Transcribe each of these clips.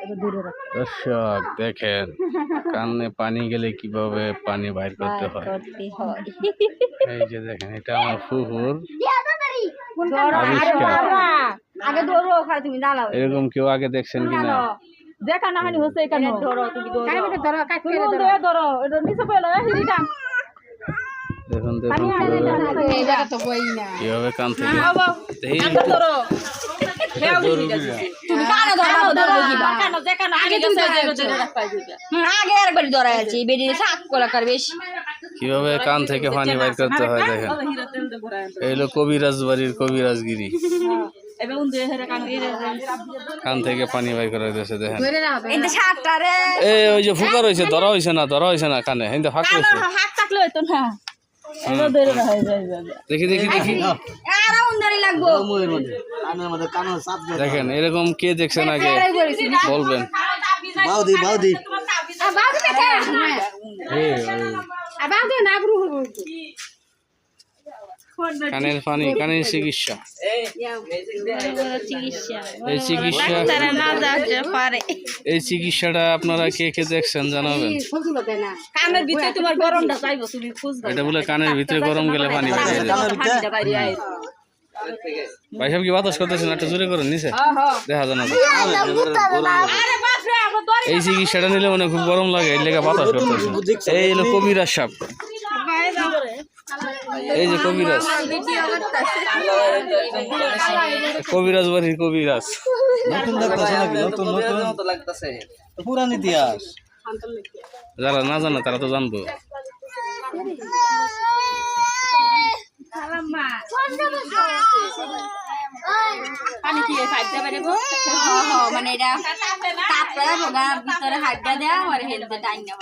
দর্শক দেখেন কানে পানি গেলে কীভাবে পানি বাইর করতে হয়? এই যে দেখেন এটা আমার পুকুর ধরো, আগে ধরো। ওখানে তুমি দাঁড়াও। এরকম কেউ আগে দেখছেন কিনা? যেখানে হানি হচ্ছে এখানে ধরো তুমি ধরো। ধরো এটা নিচে পেল দেখুন দেখুন কীভাবে এটা তো বই না কীভাবে কান থেকে ধরো। কানে আগে একবার ধরা আছে শাক কলা কীভাবে কান থেকে পানি বাইর করতে হয় দেখেন। হিরো তেল দে ভরা এই কবিরাজ বাড়ির কবিরাজগিরি। কান থেকে পানি বাইর করা হয়েছে দেখেন। কিন্তু এই ওই যে ফুকা রয়েছে ধরা হয়েছে না ধরা হয়েছে না কানে হিন্দে ফাঁক রয়েছে দেখি দেখি দেখি। লাগবো। দেখেন এরকম কে দেখছেন আগে? বলবেন। বাউদি গুরু কানের পানি কানের চিকিৎসা। চিকিৎসা এই চিকিৎসা এই চিকিৎসাটা আপনারা কে কে দেখছেন জানাবেন। কানের ভিতরে তোমার গরমটা চাইব তুমি এটা বলে কানের ভিতরে গরম গেলে পানি ভাই সাহেব কি বাতাস করতেছেন একটু জোরে করেন নিচে। দেখা জানা তো। আরে বাপ রে আমার এই চিকিৎসাটা নিলে মানে খুব গরম লাগে এই লেগে বাতাস করতেছে। এই হলো কবিরাজ সাপ। এই যে কবিরাজ। কবিরাজ বাড়ির কবিরাজ। নতুন লাগতেছে নাকি? নতুন নতুন? পুরান ইতিহাস। যারা না জানে তারা তো জানব। পানি কি খাইতে পারে গো। মানে এটা তাপটা ভোগা ভিতরে হাড্ডা দেয়া আর হেলতে টাইম না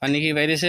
পানি কি বাইরেছে?